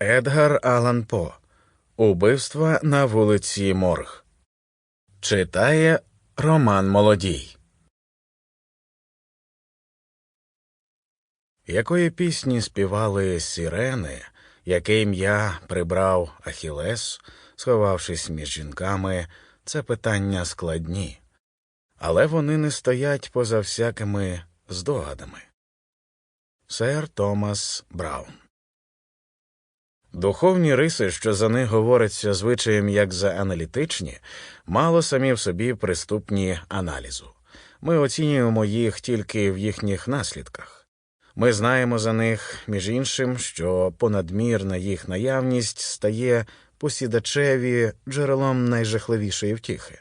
Едгар Алан По. Убивства на вулиці Морг. Читає Роман Молодій. Якої пісні співали сирени, яке ім'я прибрав Ахілес, сховавшись між жінками, це питання складні, але вони не стоять поза всякими здогадами. Сер Томас Браун Духовні риси, що за них говориться звичаєм як за аналітичні, мало самі в собі приступні аналізу. Ми оцінюємо їх тільки в їхніх наслідках. Ми знаємо за них, між іншим, що понадмірна їх наявність стає посідачеві джерелом найжахливішої втіхи.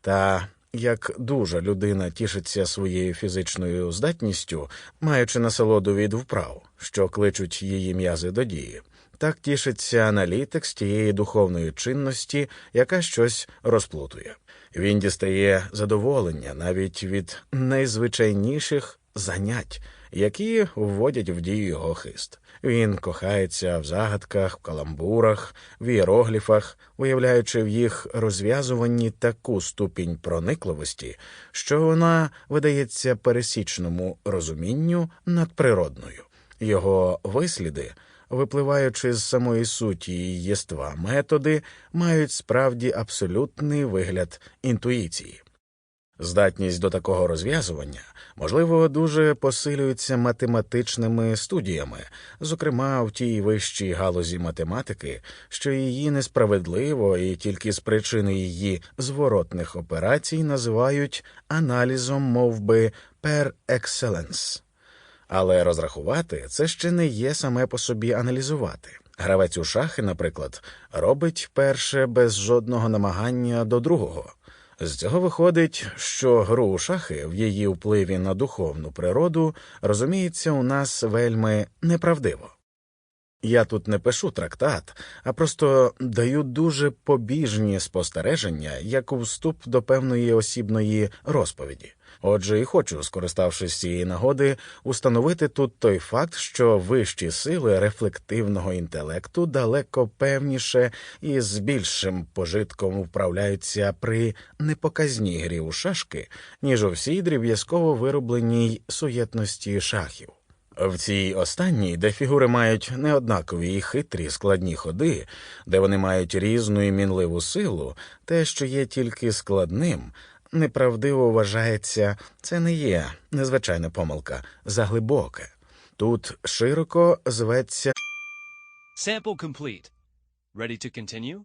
Та як дуже людина тішиться своєю фізичною здатністю, маючи насолоду від вправ, що кличуть її м'язи до дії, так тішиться аналітик з тієї духовної чинності, яка щось розплутує. Він дістає задоволення навіть від найзвичайніших занять, які вводять в дію його хист. Він кохається в загадках, в каламбурах, в іерогліфах, виявляючи в їх розв'язуванні таку ступінь проникливості, що вона видається пересічному розумінню надприродною. Його висліди, випливаючи з самої суті і єства методи, мають справді абсолютний вигляд інтуїції. Здатність до такого розв'язування, можливо, дуже посилюється математичними студіями, зокрема в тій вищій галузі математики, що її несправедливо і тільки з причини її зворотних операцій називають аналізом мовби per excellence. Але розрахувати це ще не є саме по собі аналізувати. Гравець у шахи, наприклад, робить перше без жодного намагання до другого. З цього виходить, що гру у шахи в її впливі на духовну природу розуміється у нас вельми неправдиво. Я тут не пишу трактат, а просто даю дуже побіжні спостереження як у вступ до певної осібної розповіді. Отже, і хочу, скориставшись цієї нагоди, установити тут той факт, що вищі сили рефлективного інтелекту далеко певніше і з більшим пожитком вправляються при непоказній грі у шашки, ніж у всій дріб'язково виробленій суєтності шахів. В цій останній, де фігури мають неоднакові і хитрі складні ходи, де вони мають різну і мінливу силу, те, що є тільки складним, неправдиво вважається, це не є незвичайна помилка, заглибоке. Тут широко зветься Sample complete. Ready to continue?